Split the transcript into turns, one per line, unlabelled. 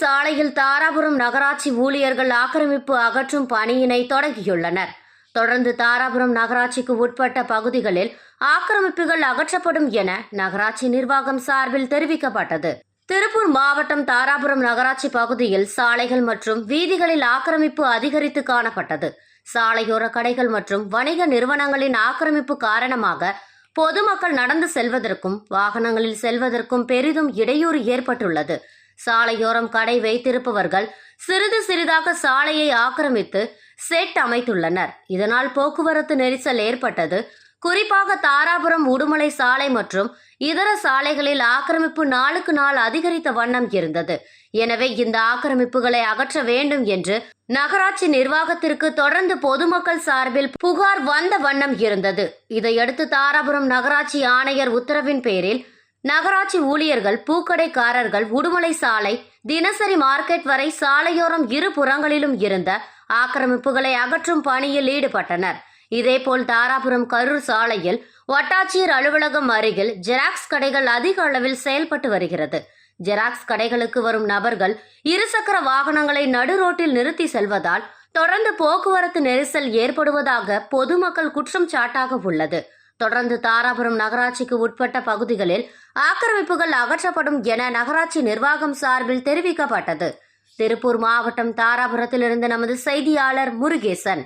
சாலையில் தாராபுரம் நகராட்சி ஊழியர்கள் ஆக்கிரமிப்பு அகற்றும் பணியினை தொடங்கியுள்ளனர். தொடர்ந்து தாராபுரம் நகராட்சிக்கு உட்பட்ட பகுதிகளில் ஆக்கிரமிப்புகள் அகற்றப்படும் என நகராட்சி நிர்வாகம் சார்பில் தெரிவிக்கப்பட்டது. திருப்பூர் மாவட்டம் தாராபுரம் நகராட்சி பகுதியில் சாலைகள் மற்றும் வீதிகளில் ஆக்கிரமிப்பு அதிகரித்து காணப்பட்டது. சாலையோர கடைகள் மற்றும் வணிக நிறுவனங்களின் ஆக்கிரமிப்பு காரணமாக பொதுமக்கள் நடந்து செல்வதற்கும் வாகனங்களில் செல்வதற்கும் பெரிதும் இடையூறு ஏற்பட்டுள்ளது. சாலையோரம் கடை வைத்திருப்பவர்கள் சிறிது சிறிதாக சாலையை ஆக்கிரமித்து செட் அமைத்துள்ளனர். இதனால் போக்குவரத்து நெரிசல் ஏற்பட்டது. குறிப்பாக தாராபுரம் உடுமலை சாலை மற்றும் இதர சாலைகளில் ஆக்கிரமிப்பு நாளுக்கு நாள் அதிகரித்த வண்ணம் இருந்தது. எனவே இந்த ஆக்கிரமிப்புகளை அகற்ற வேண்டும் என்று நகராட்சி நிர்வாகத்திற்கு தொடர்ந்து பொதுமக்கள் சார்பில் புகார் வந்த வண்ணம் இருந்தது. இதையடுத்து தாராபுரம் நகராட்சி ஆணையர் உத்தரவின் பேரில் நகராட்சி ஊழியர்கள் பூக்கடைக்காரர்கள் உடுமலை சாலை தினசரி மார்க்கெட் வரை சாலையோரம் இரு புறங்களிலும் இருந்த ஆக்கிரமிப்புகளை அகற்றும் பணியில் ஈடுபட்டனர். இதேபோல் தாராபுரம் கரூர் சாலையில் வட்டாட்சியர் அலுவலகம் அருகில் ஜெராக்ஸ் கடைகள் அதிக அளவில் செயல்பட்டு வருகிறது. ஜெராக்ஸ் கடைகளுக்கு வரும் நபர்கள் இருசக்கர வாகனங்களை நடு ரோட்டில் நிறுத்தி செல்வதால் தொடர்ந்து போக்குவரத்து நெரிசல் ஏற்படுவதாக பொதுமக்கள் குற்றம் சாட்டாக உள்ளது. தொடர்ந்து தாராபுரம் நகராட்சிக்கு உட்பட்ட பகுதிகளில் ஆக்கிரமிப்புகள் அகற்றப்படும் என நகராட்சி நிர்வாகம் சார்பில் தெரிவிக்கப்பட்டது. திருப்பூர் மாவட்டம் தாராபுரத்திலிருந்து நமது செய்தியாளர் முருகேசன்.